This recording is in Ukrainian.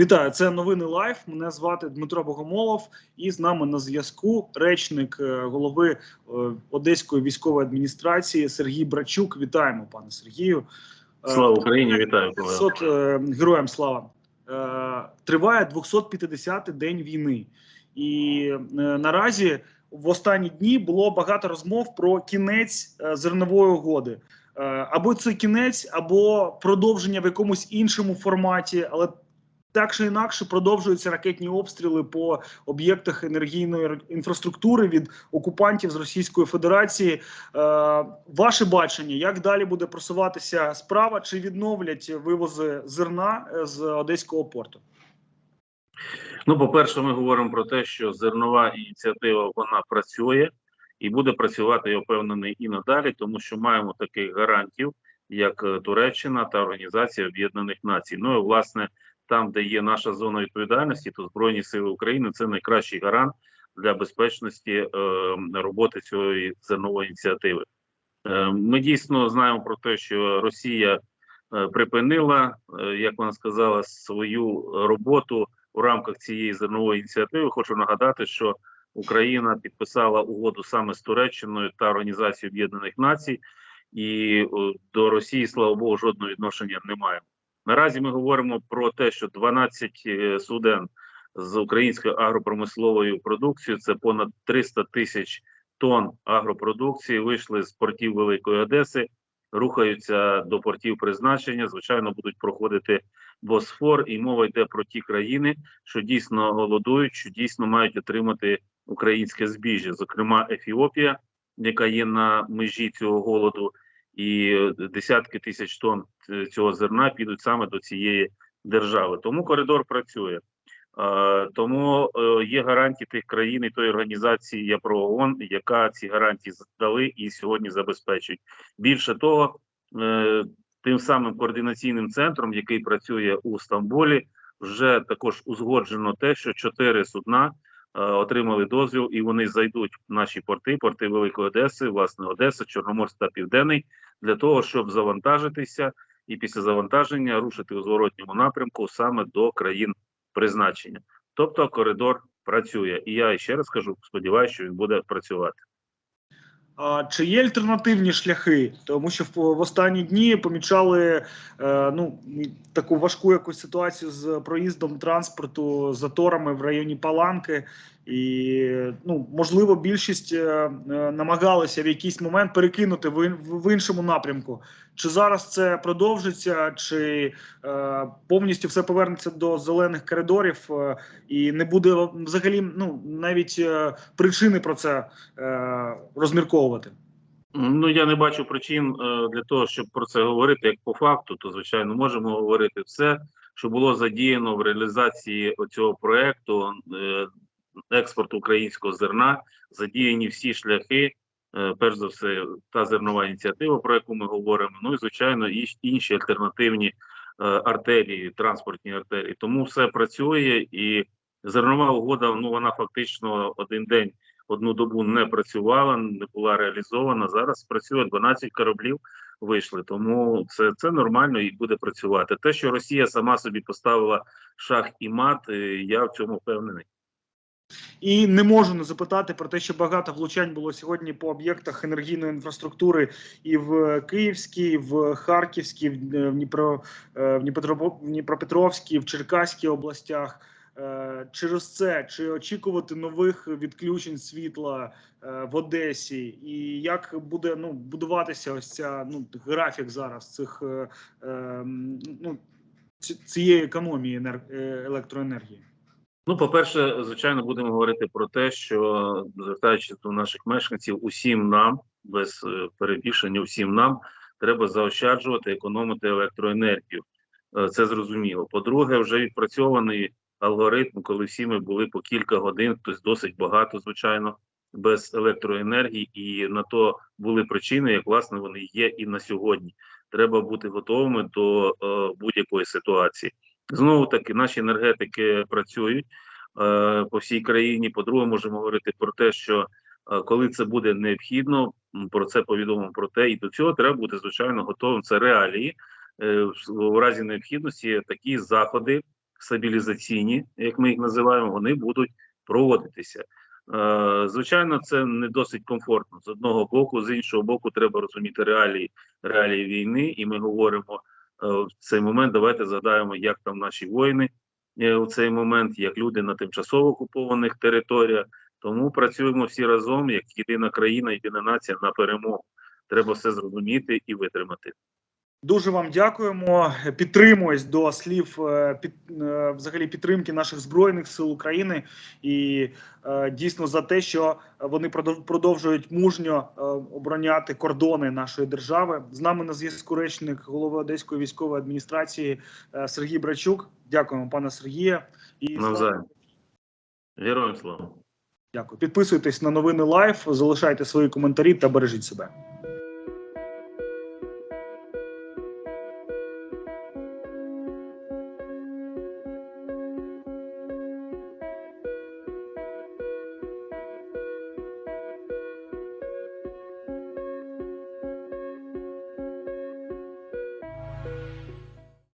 Вітаю, це новини Лайф. Мене звати Дмитро Богомолов, і з нами на зв'язку речник е, голови е, Одеської військової адміністрації Сергій Брачук. Вітаємо, пане Сергію. Е, Слава Україні, вітаю колеги. 200, е, героям слава. Триває 250-й день війни, і наразі в останні дні було багато розмов про кінець зернової угоди. Або це кінець, або продовження в якомусь іншому форматі, але так чи інакше продовжуються ракетні обстріли по об'єктах енергійної інфраструктури від окупантів з Російської Федерації. Е, ваше бачення, як далі буде просуватися справа? Чи відновлять вивози зерна е, з одеського порту? Ну, по-перше, ми говоримо про те, що зернова ініціатива вона працює і буде працювати, я впевнений, і надалі, тому що маємо таких гарантів, як е, Туреччина та Організація Об'єднаних Націй. Ну і власне, там, де є наша зона відповідальності, то Збройні Сили України це найкращий гарант для безпечності е, роботи цієї зернової ініціативи. Е, ми дійсно знаємо про те, що Росія е, припинила, е, як вона сказала, свою роботу у рамках цієї зернової ініціативи. Хочу нагадати, що Україна підписала угоду саме з Туреччиною та Організацією Об'єднаних Націй, і е, до Росії, слава Богу, жодного відношення немає. Наразі ми говоримо про те, що 12 е, суден з українською агропромисловою продукцією це понад 300 тисяч тонн агропродукції вийшли з портів Великої Одеси, рухаються до портів призначення. Звичайно, будуть проходити Босфор, і мова йде про ті країни, що дійсно голодують, що дійсно мають отримати українське збіжжя, зокрема Ефіопія, яка є на межі цього голоду, і десятки тисяч тонн цього зерна підуть саме до цієї держави. Тому коридор працює. Е, Тому е, є гарантії тих країн і тої організації я про ООН, яка ці гарантії здали і сьогодні забезпечують. Більше того, е, тим самим координаційним центром, який працює у Стамбулі, вже також узгоджено те, що чотири судна е, отримали дозвіл, і вони зайдуть в наші порти, порти Великої Одеси, власне, Одеса, Чорноморськ та Південний, для того, щоб завантажитися і після завантаження рушити у зворотньому напрямку саме до країн призначення. Тобто коридор працює. І я ще раз кажу, сподіваюся, що він буде працювати. А чи є альтернативні шляхи? Тому що в, останні дні помічали е, ну таку важку якусь ситуацію з проїздом транспорту заторами в районі Паланки, і ну можливо більшість е, е, намагалися в якийсь момент перекинути в, іншому напрямку. Чи зараз це продовжиться, чи е, повністю все повернеться до зелених коридорів, е, і не буде взагалі ну навіть е, причини про це е, розмірковувати. Ну я не бачу причин е, для того, щоб про це говорити. Як по факту, то звичайно можемо говорити все, що було задіяно в реалізації цього проекту е, експорту українського зерна, задіяні всі шляхи. е, Перш за все, та зернова ініціатива, про яку ми говоримо. Ну і звичайно, і інші альтернативні е, артерії, транспортні артерії. Тому все працює, і зернова угода. Ну вона фактично один день одну добу не працювала, не була реалізована. Зараз працює 12 кораблів. Вийшли, тому це, це нормально і буде працювати. Те, що Росія сама собі поставила шах і мат, е, я в цьому впевнений. І не можу не запитати про те, що багато влучань було сьогодні по об'єктах енергійної інфраструктури і в Київській, і в Харківській, в е, в Дніпро, е, в Дніпропетровській, в Черкаській областях. Е, Через це чи очікувати нових відключень світла е, в Одесі, і як буде ну будуватися ось ця ну графік зараз цих е, е, м, ну цієї економії енер- е, електроенергії? Ну, по-перше, звичайно, будемо говорити про те, що звертаючись до наших мешканців, усім нам без е, перебільшення, усім нам треба заощаджувати, економити електроенергію. Е, Це зрозуміло. По-друге, вже відпрацьований алгоритм, коли всі ми були по кілька годин, хтось досить багато, звичайно, без електроенергії, і на то були причини, як власне вони є і на сьогодні. Треба бути готовими до е, будь-якої ситуації. Знову таки, наші енергетики працюють е, по всій країні. По-друге, можемо говорити про те, що е, коли це буде необхідно, про це повідомимо про те, і до цього треба бути звичайно готовим. Це реалії. Е, в- разі необхідності такі заходи стабілізаційні, як ми їх називаємо, вони будуть проводитися. Е, Звичайно, це не досить комфортно з одного боку, з іншого боку, треба розуміти реалії реалії війни, і ми говоримо в цей момент. Давайте згадаємо, як там наші воїни е, у цей момент, як люди на тимчасово окупованих територіях. Тому працюємо всі разом, як єдина країна, єдина нація на перемогу. Треба все зрозуміти і витримати. Дуже вам дякуємо. Підтримуюсь до слів е, під, е, взагалі підтримки наших збройних сил України і е, дійсно за те, що вони продов- продовжують мужньо обороняти кордони нашої держави. З нами на зв'язку речник голови Одеської військової адміністрації Сергій Брачук. Дякуємо, пане Сергія. І Навзаєм. Героям слава! дякую. Підписуйтесь на новини Лайф, залишайте свої коментарі та бережіть себе.